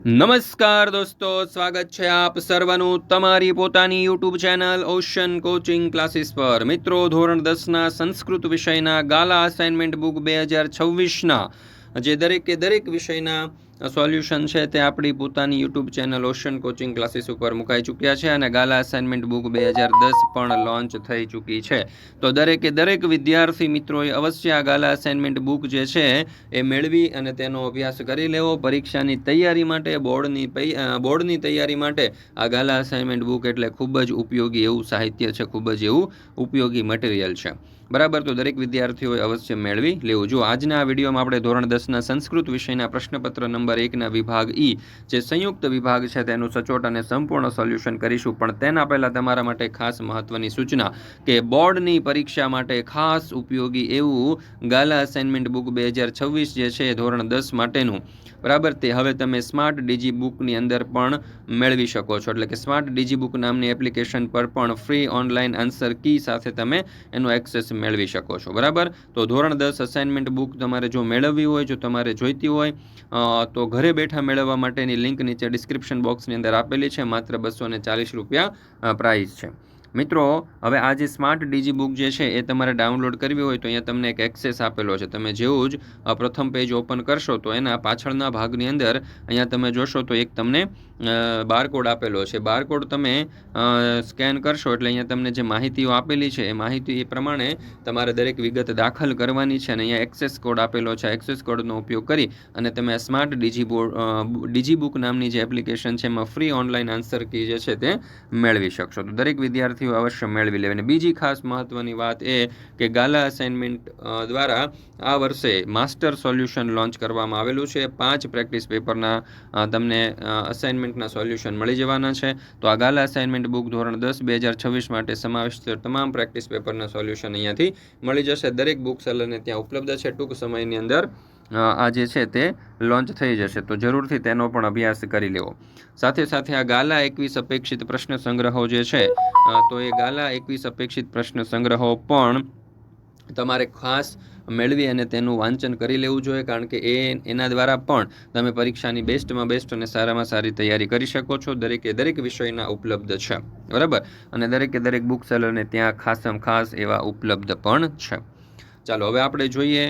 નમસ્કાર દોસ્તો, સ્વાગત છે આપ સર્વનું તમારી પોતાની YouTube channel ocean coaching classes પર. મિત્રો, ધોરણ દસના સંસ્કૃત વિષયના ગાલા અસાઇનમેન્ટ બુક બે હજાર છવ્વીસના, જે દરેકે દરેક વિષયના સોલ્યુશન છે તે આપણી પોતાની YouTube channel ocean coaching classes ઉપર મુકાઈ ચૂક્યા છે અને ગાલા અસાઇનમેન્ટ બુક બે હજાર દસ પણ લોન્ચ થઈ ચૂકી છે. તો દરેકે દરેક વિદ્યાર્થી મિત્રોએ અવશ્ય આ ગાલા અસાઇનમેન્ટ બુક જે છે એ મેળવી અને તેનો અભ્યાસ કરી લેવો. પરીક્ષાની તૈયારી માટે, બોર્ડની બોર્ડની તૈયારી માટે આ ગાલા અસાઇનમેન્ટ બુક એટલે ખૂબ જ ઉપયોગી એવું સાહિત્ય છે, ખૂબ જ એવું ઉપયોગી મટીરિયલ છે. બરાબર તો દરેક વિદ્યાર્થીઓએ અવશ્ય મેળવી લેવું. જો આજના આ વિડીયોમાં આપણે ધોરણ દસના સંસ્કૃત વિષયના પ્રશ્નપત્ર નંબર એકના વિભાગ ઈ જે સંયુક્ત વિભાગ છે તેનું સચોટ અને સંપૂર્ણ સોલ્યુશન કરીશું. પણ તેના પહેલાં તમારા માટે ખાસ મહત્વની સૂચના કે બોર્ડની પરીક્ષા માટે ખાસ ઉપયોગી એવું ગાલા અસાઇનમેન્ટ બુક બે હજાર છવ્વીસ જે છે ધોરણ દસ માટેનું બરાબર? તે હવે તમે સ્માર્ટ ડીજી બુકની અંદર પણ મેળવી શકો છો. એટલે કે સ્માર્ટ ડીજી બુક નામની એપ્લિકેશન પર પણ ફ્રી ઓનલાઈન આન્સર કી સાથે તમે એનો એક્સેસ મેળવી શકો છો. બરાબર? તો ધોરણ દસ અસાઇનમેન્ટ બુક તમારે જો મેળવવી હોય, જો તમારે જોઈતી હોય તો ઘરે બેઠા મેળવવા માટેની લિંક નીચે ડિસ્ક્રિપ્શન બોક્સની અંદર આપેલી છે. માત્ર બસો ચાલીસ રૂપિયા પ્રાઇસ છે. મિત્રો, હવે આ જે સ્માર્ટ ડીજી બુક જે છે, એ તમારે ડાઉનલોડ કરવી હોય તો અહીંયા તમને એક એક્સેસ આપેલો છે. તમે જેવું જ પ્રથમ પેજ ઓપન કરશો તો એના પાછળના ભાગની અંદર અહીંયા તમે જોશો તો એક તમને બારકોડ આપેલો છે. બારકોડ તમે સ્કેન કરશો એટલે અહીંયા તમને જે માહિતીઓ આપેલી છે, એ માહિતી એ પ્રમાણે તમારે દરેક વિગત દાખલ કરવાની છે અને અહીંયા એક્સેસ કોડ આપેલો છે. એક્સેસ કોડનો ઉપયોગ કરી અને તમે smart digi board digi book નામની જે એપ્લિકેશન છે, એમાં ફ્રી ઓનલાઈન આન્સર કી જે છે તે મેળવી શકશો. તો દરેક વિદ્યાર્થીઓ અવશ્ય મેળવી લેવી. અને બીજી ખાસ મહત્વની વાત એ કે ગાલા અસાઇનમેન્ટ દ્વારા આ વર્ષે માસ્ટર સોલ્યુશન લોન્ચ કરવામાં આવેલું છે. પાંચ પ્રેક્ટિસ પેપરના તમને તમને અસાઇનમેન્ટના સોલ્યુશન મળી જવાના છે. તો આ ગાલા અસાઇનમેન્ટ બુક ધોરણ દસ, બે હજાર છવ્વીસ માટે સમાવિષ્ટ તમામ પ્રેક્ટિસ પેપરના સોલ્યુશન અહીંયાથી મળી જશે. દરેક બુક સેલરને ત્યાં ઉપલબ્ધ છે. ટૂંક સમયની અંદર આ જે છે તે લોન્ચ થઈ જશે. તો જરૂરથી તેનો પણ અભ્યાસ કરી લેવો. સાથે સાથે આ ગાલા એકવીસ અપેક્ષિત પ્રશ્ન સંગ્રહો જે છે તો એ ગાલા એકવીસ અપેક્ષિત પ્રશ્ન સંગ્રહો પણ તમારે ખાસ મેળવી અને તેનું વાંચન કરી લેવું જોઈએ, કારણ કે એ એના દ્વારા પણ તમે પરીક્ષાની બેસ્ટમાં બેસ્ટ અને સારામાં સારી તૈયારી કરી શકો છો. દરેકે દરેક વિષયના ઉપલબ્ધ છે. બરાબર? અને દરેકે દરેક બુક સેલરને ત્યાં ખાસમ ખાસ એવા ઉપલબ્ધ પણ છે. ચાલો, હવે આપણે જોઈએ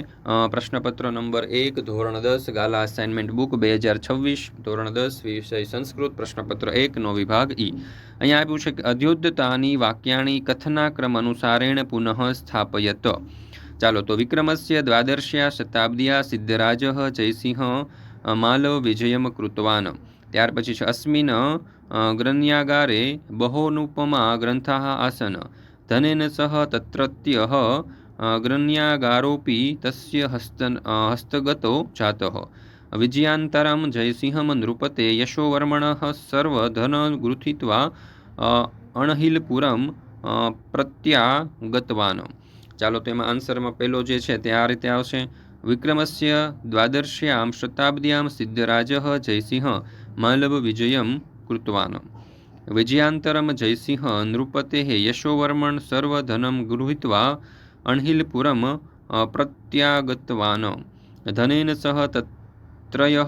પ્રશ્નપત્ર નંબર એક, ધોરણ દસ, ગાલા અસાઇનમેન્ટ બુક બે હજાર છવ્વીસ, ધોરણ દસ, વિષય સંસ્કૃત, પ્રશ્નપત્ર એકનો વિભાગ ઈ. અહીંયા આપ્યું છે કે અધ્યુદ્ધતાની વાક્યાણી કથનાક્રમ અનુસારેણ પુનઃ સ્થાપયત. ચાલો, તો વિક્રમસ્ય, દ્વાદશ્યા, શતાબ્દ્યા, સિદ્ધરાજ, જયસિંહ, માલવ, વિજયમ કૃતવાન. ત્યાર પછી છે અસ્મિન ગ્રન્યાગારે બહોનુપમા ગ્રંથા આસન ધનેન સહ તત્રત્ય ગ્રન્યાગારોપી તસ્ય હસ્ત હસ્તગતો જાતઃ વિજયાંતરમ જયસિંહમ નૃપતે યશોવર્મણ સર્વધન ગૃથિત્વા અણહિલપુરમ પ્રત્યાગતવાન ચાલો તો એમાં આન્સરમાં પહેલો જે છે તે આ રીતે આવશે. વિક્રમસ્ય દ્વાદશ્યામ શતાબ્દ્યામ સિદ્ધરાજ જયસિંહ માલવ વિજયમ કૃતવાન। વિજયાંતરમ જયસિંહ નૃપતે યશોવર્મણ સર્વધનમ ગૃહીત્વા અણહિલપુરમ પ્રત્યાગતવાન ધનેન સહ તત્રય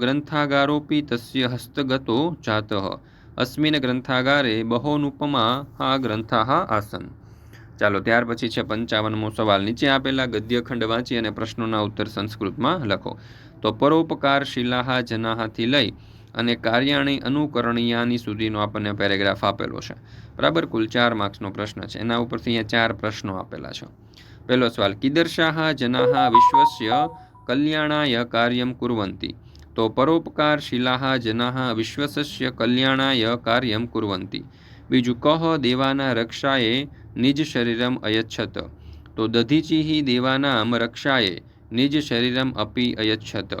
ગ્રંથાગારોપી તસ્ય હસ્તગતો જાતઃ અસ્મિન ગ્રંથાગારે બહોનુપમા ગ્રંથાः આસન ચાલો, ત્યાર પછી છે પંચાવનમો સવાલ. નીચે આપેલા ગદ્યખંડ વાંચી અને પ્રશ્નોના ઉત્તર સંસ્કૃતમાં લખો. તો પરોપકાર શિલાહા જનાહાથી લઈ અને કાર્યાણી અનુકરણીયાની સુધીનો આપણને પેરેગ્રાફ આપેલો છે. બરાબર? કુલ ચાર માર્ક્સનો પ્રશ્ન છે. એના ઉપરથી અહીંયા ચાર પ્રશ્નો આપેલા છે. પહેલો સવાલ કિદર્શાહ જનાહ વિશ્વસ્ય કલ્યાણાય કાર્યમ કુર્વંતી? તો પરોપકારશીલાહ જનાહ વિશ્વસ્ય કલ્યાણાય કાર્યમ કુર્વંતી. બીજું, કહ દેવાના રક્ષાએ નિજ શરીરમ અયચ્છત? તો દધીચિહ દેવાનામ રક્ષાએ નિજ શરીરમ અપી અયચ્છત.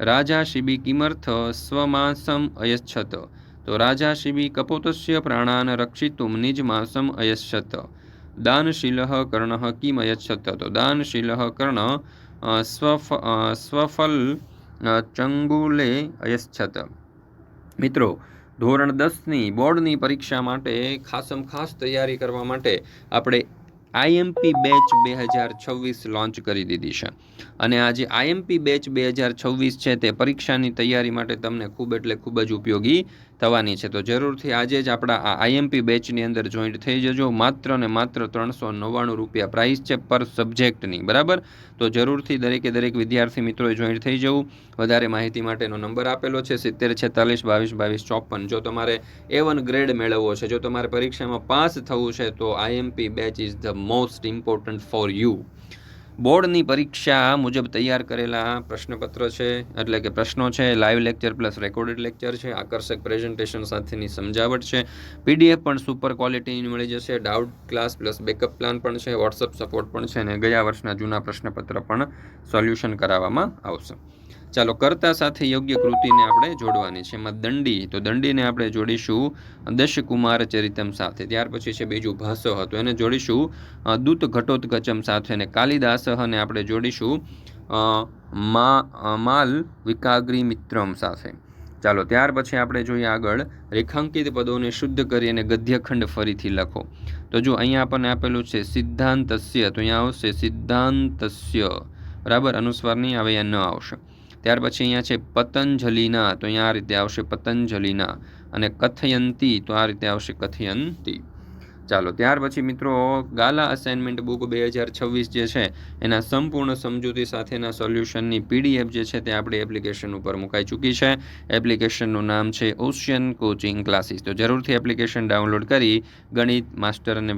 રાજા શિબી કિમર્થ સ્વમાસમ અયચ્છત તો રાજા શિબી કપોતસ્ય પ્રાણાન રક્ષિતુમ નિજ માંસમ અયચ્છત દાનશીલ કર્ણ કિમ અયચ્છત તો દાનશીલ કર્ણ સ્વફ સ્વફલ ચંગુલે અયચ્છત મિત્રો, ધોરણ દસની બોર્ડની પરીક્ષા માટે ખાસમ ખાસ તૈયારી કરવા માટે આપણે આઈએમપી બેચ બે હજાર છવ્વીસ લોન્ચ કરી દીધી છે. અને આ જે આઈએમપી બેચ બે હજાર છવ્વીસ છે તે પરીક્ષાની તૈયારી માટે તમને ખૂબ એટલે ખૂબ જ ઉપયોગી થવાની છે. તો જરૂરથી આજે જ આપણા આ આઈએમપી બેચની અંદર જોઈન્ટ થઈ જજો. માત્ર ને માત્ર ત્રણસો નવ્વાણું રૂપિયા પ્રાઇસ છે પર સબ્જેક્ટની. બરાબર? તો જરૂરથી દરેકે દરેક વિદ્યાર્થી મિત્રોએ જોઈન્ટ થઈ જવું. વધારે માહિતી માટેનો નંબર આપેલો છે, સિત્તેર છેતાલીસ બાવીસ બાવીસ ચોપન. જો તમારે એ વન ગ્રેડ મેળવવો છે, જો તમારે પરીક્ષામાં પાસ થવું છે, તો IMP batch is the most important for you બોર્ડની પરીક્ષા મુજબ તૈયાર કરેલા પ્રશ્નપત્ર છે, એટલે કે પ્રશ્નો છે live lecture plus recorded lecture છે, આકર્ષક પ્રેઝન્ટેશન સાથેની સમજાવટ છે. પીડીએફ પણ સુપર ક્વોલિટીની મળી જશે. Doubt class plus backup plan પણ છે. વોટ્સઅપ સપોર્ટ પણ છે અને ગયા વર્ષના જૂના પ્રશ્નપત્ર પણ સોલ્યુશન કરાવવામાં આવશે. ચાલો, કર્તા સાથે યોગ્ય કૃતિને આપણે જોડવાની છે એમાં દંડી. તો દંડીને આપણે જોડીશું દશકુમાર ચરિતમ સાથે. ત્યાર પછી છે બીજું ભાષ હતું. એને જોડીશું દૂત ઘટોત્કચમ સાથે અને કાલિદાસ અને આપણે જોડીશું મા માલ વિકાગ્રી મિત્રમ સાથે. ચાલો, ત્યાર પછી આપણે જોઈએ આગળ રેખાંકિત પદોને શુદ્ધ કરી અને ગદ્યખંડ ફરીથી લખો. તો જો અહીંયા આપણને આપેલું છે સિદ્ધાંતસ્ય, તો અહીંયા આવશે સિદ્ધાંતસ્ય. બરાબર? અનુસ્વાર નહીં આવે, અહીંયા ન આવશે. ત્યાર પછી અહીંયા છે પતંજલિના, તો અહીંયા આ રીતે આવશે પતંજલિના. અને કથયંતી, તો આ રીતે આવશે કથયંતી. ચાલો ત્યાર પછી મિત્રો ગાલા અસાઇનમેન્ટ બુક બે હજાર છવ્વીસ જે છે એના સંપૂર્ણ સમજૂતી સાથેના સોલ્યુશનની પીડીએફ જે છે તે આપણી એપ્લિકેશન ઉપર મુકાઈ ચૂકી છે. એપ્લિકેશનનું નામ છે ઓશિયન કોચિંગ ક્લાસીસ તો જરૂરથી એપ્લિકેશન ડાઉનલોડ કરી ગણિત માસ્ટર અને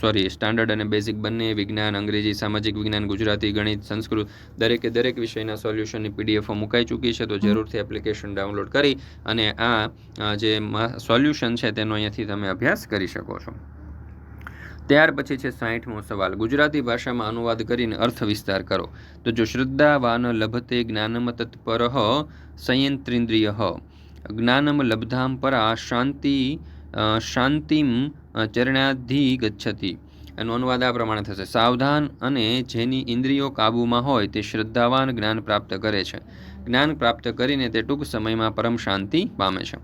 સોરી સ્ટાન્ડર્ડ અને બેઝિક બંને વિજ્ઞાન અંગ્રેજી સામાજિક વિજ્ઞાન ગુજરાતી ગણિત સંસ્કૃત દરેકે દરેક વિષયના સોલ્યુશનની પીડીએફો મુકાઈ ચૂકી છે. તો જરૂરથી એપ્લિકેશન ડાઉનલોડ કરી અને આ જે સોલ્યુશન છે તેનો અહીંયાથી તમે અભ્યાસ કરી શકો છો. ત્યાર પછી છે સાહીઠમો સવાલ. ગુજરાતી ભાષામાં અનુવાદ કરીને અર્થ વિસ્તાર કરો. તો જો શ્રદ્ધાવાન લભતે જ્ઞાનમ તત્પર સંયંત્રિન્દ્રિય જ્ઞાનમ, લબ્ધામ, પરા, શાંતિ શાંતિમ ચરણાધિ ગચ્છતિ એનો અનુવાદ આ પ્રમાણે થશે. સાવધાન અને જેની ઇન્દ્રિયો કાબૂમાં હોય તે શ્રદ્ધાવાન જ્ઞાન પ્રાપ્ત કરે છે. જ્ઞાન પ્રાપ્ત કરીને તે ટૂંક સમયમાં પરમ શાંતિ પામે છે.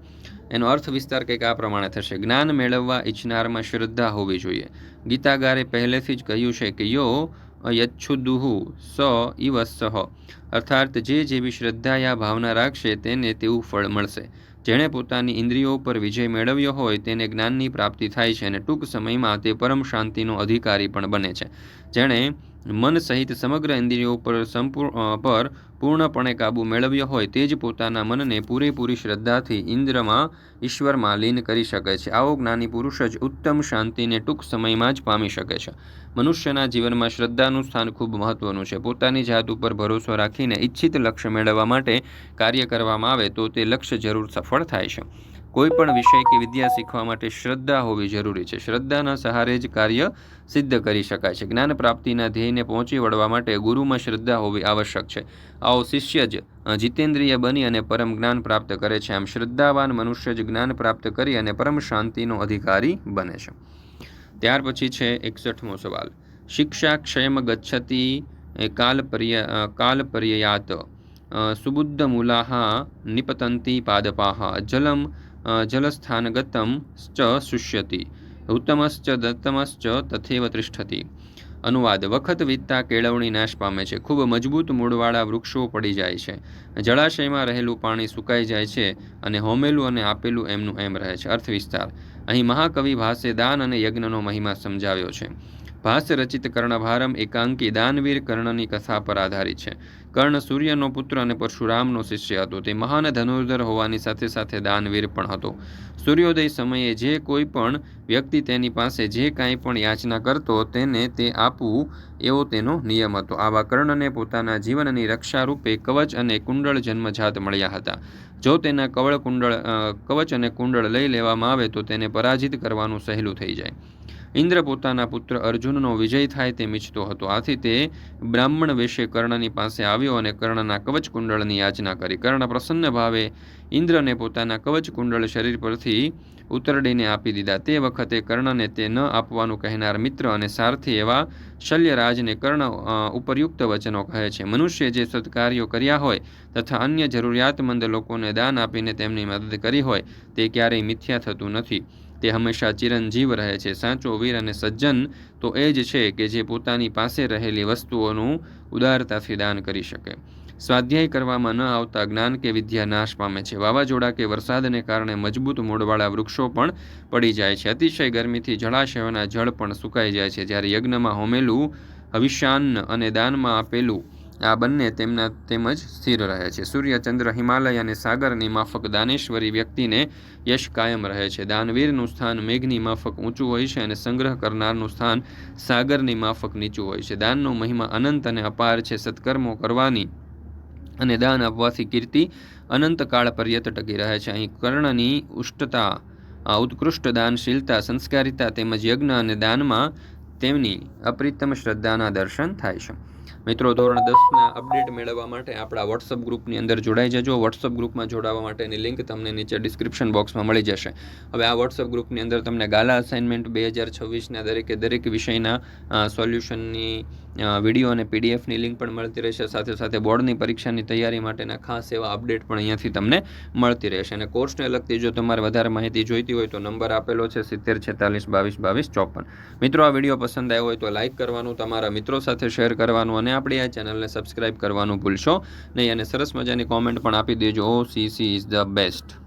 એનો અર્થ વિસ્તાર કંઈક આ પ્રમાણે થશે. જ્ઞાન મેળવવા ઈચ્છનારમાં શ્રદ્ધા હોવી જોઈએ. ગીતાગારે પહેલેથી જ કહ્યું છે કે, યો યચ્છુદુહુ સ ઇવ સહ અર્થાત જે જેવી શ્રદ્ધા યા ભાવના રાખશે, તેને તેવું ફળ મળશે. જેણે પોતાની ઇન્દ્રિયો પર વિજય મેળવ્યો હોય, તેને જ્ઞાનની પ્રાપ્તિ થાય છે અને ટૂંક સમયમાં તે પરમ શાંતિનો અધિકારી પણ બને છે. જેણે મન સહિત સમગ્ર ઇન્દ્રિયો પર સંપૂર્ણ પર પૂર્ણપણે કાબુ મેળવ્યો હોય તે જ પોતાના મનને પૂરેપૂરી શ્રદ્ધાથી ઇન્દ્રમાં ઈશ્વરમાં લીન કરી શકે છે. આવો જ્ઞાની પુરુષ જ ઉત્તમ શાંતિને ટૂંક સમયમાં જ પામી શકે છે. મનુષ્યના જીવનમાં શ્રદ્ધાનું સ્થાન ખૂબ મહત્વનું છે. પોતાની જાત ઉપર ભરોસો રાખીને ઈચ્છિત લક્ષ્ય મેળવવા માટે કાર્ય કરવામાં આવે તો તે લક્ષ્ય જરૂર સફળ થાય છે. કોઈ પણ વિષય કે વિદ્યા શીખવા માટે શ્રદ્ધા હોવી જરૂરી છે. શ્રદ્ધાના સહારે જ કાર્ય સિદ્ધ કરી શકાય છે. જ્ઞાન પ્રાપ્તિના ધ્યેયને પહોંચી વળવા માટે ગુરુમાં શ્રદ્ધા હોવી આવશ્યક છે. આવો શિષ્ય જ જીતેન્દ્રિય બની અને પરમ જ્ઞાન પ્રાપ્ત કરે છે. આમ શ્રદ્ધાવાન મનુષ્ય જ જ્ઞાન પ્રાપ્ત કરી અને પરમ શાંતિનો અધિકારી બને છે. ત્યાર પછી છે એકસઠમો સવાલ. શિક્ષા ક્ષયમ ગચ્છતિ કાલ પર્ય કાલ પર્યયાત સુબુદ્ધ મૂલાહ નિપતંતી પાદપાહ, જલમ જલસ્થાનગતમ ચ શુષ્યતિ ઉત્તમશ્ચ દત્તમશ્ચ તથેવ તિષ્ઠતિ અનુવાદ વખત વીતતા કેળવણી નાશ પામે છે, ખૂબ મજબૂત મૂળવાળા વૃક્ષો પડી જાય છે, જળાશયમાં રહેલું પાણી સુકાઈ જાય છે અને હોમેલું અને આપેલું એમનું એમ રહે છે. અર્થ વિસ્તાર અહીં મહાકવિ ભાસે દાન અને યજ્ઞનો મહિમા સમજાવ્યો છે. ભાષ્ય રચિત કર્ણભારમ એકાંકી દાનવીર કર્ણની કથા પર આધારિત છે. કર્ણ સૂર્યનો પુત્ર અને પરશુરામનો શિષ્ય હતો. તે મહાન ધનુર્ધર હોવાની સાથે સાથે દાનવીર પણ હતો. સૂર્યોદય સમયે જે કોઈ પણ વ્યક્તિ તેની પાસે જે કાંઈ પણ યાચના કરતો તેને તે આપવું એવો તેનો નિયમ હતો. આવા કર્ણને પોતાના જીવનની રક્ષા રૂપે કવચ અને કુંડળ જન્મજાત મળ્યા હતા. જો તેના કવળ કુંડળ કવચ અને કુંડળ લઈ લેવામાં આવે તો તેને પરાજિત કરવાનું સહેલું થઈ જાય. ઇન્દ્ર પોતાના પુત્ર અર્જુનનો વિજય થાય તેમ ઈચ્છતો હતો. આથી તે બ્રાહ્મણ વેશે કર્ણની પાસે આવ્યો અને કર્ણના કવચ કુંડળની યાચના કરી. કર્ણ પ્રસન્ન ભાવે ઇન્દ્રને પોતાના કવચ કુંડળ શરીર પરથી ઉતરડીને આપી દીધા. તે વખતે કર્ણને તે ન આપવાનું કહેનાર મિત્ર અને સારથી એવા શલ્યરાજને કર્ણ ઉપરયુક્ત વચનો કહે છે. મનુષ્ય જે સત્કાર્યો કર્યા હોય તથા અન્ય જરૂરિયાતમંદ લોકોને દાન આપીને તેમની મદદ કરી હોય તે ક્યારેય મિથ્યા થતું નથી. તે હંમેશા ચિરંજીવ રહે છે, સાચો વીર અને સજ્જન તો એ જ છે કે જે પોતાની પાસે રહેલી વસ્તુઓનું ઉદારતાથી દાન કરી શકે. સ્વાધ્યાય કરવામાં ન આવતા જ્ઞાન કે વિદ્યા નાશ પામે છે. વાવાઝોડા કે વરસાદને કારણે મજબૂત મૂળવાળા વૃક્ષો પણ પડી જાય છે. અતિશય ગરમીથી જળાશયોના જળ પણ સુકાઈ જાય છે. જ્યારે યજ્ઞમાં હોમેલું, હવિષ્યાન્ન અને દાનમાં આપેલું આ બંને તેમના તેમજ સ્થિર રહે છે. સૂર્ય, ચંદ્ર, હિમાલય અને સાગરની માફક દાનેશ્વરી વ્યક્તિને યશ કાયમ રહે છે. દાનવીરનું સ્થાન મેઘની માફક ઊંચું હોય છે અને સંગ્રહ કરનારનું સ્થાન સાગરની માફક નીચું હોય છે. દાનનો મહિમા અનંત અને અપાર છે. સત્કર્મો કરવાની અને દાન આપવાથી કીર્તિ અનંતકાળ પર્યત ટકી રહે છે. અહીં કર્ણની ઉષ્ટતા ઉત્કૃષ્ટ દાનશીલતા, સંસ્કારિતા તેમજ યજ્ઞ અને દાનમાં તેમની અપ્રિતમ શ્રદ્ધાના દર્શન થાય છે. મિત્રો, ધોરણ દસના અપડેટ મેળવવા માટે આપણા વોટ્સઅપ ગ્રુપની અંદર જોડાઈ જજો. વોટ્સઅપ ગ્રુપમાં જોડાવા માટેની લિંક તમને નીચે ડિસ્ક્રિપ્શન બોક્સમાં મળી જશે. હવે આ વોટ્સઅપ ગ્રુપની અંદર તમને ગાલા અસાઇનમેન્ટ બે હજાર છવ્વીસના દરેકે દરેક વિષયના સોલ્યુશનની વીડિયો અને પીડીએફની લિંક પણ મળતી રહેશે. સાથે સાથે બોર્ડની પરીક્ષાની તૈયારી માટેના ખાસ એવા અપડેટ પણ અહીંયાથી તમને મળતી રહેશે. અને કોર્સને લગતી જો તમારે વધારે માહિતી જોઈતી હોય તો નંબર આપેલો છે સિત્તેર છેતાલીસ બાવીસ બાવીસ ચોપન. મિત્રો, આ વીડિયો પસંદ આવ્યો હોય તો લાઇક કરવાનું, તમારા મિત્રો સાથે શેર કરવાનું અને આપણી આ ચેનલને સબસ્ક્રાઇબ કરવાનું ભૂલશો નહીં. અને સરસ મજાની કોમેન્ટ પણ આપી દેજો. O C C is the best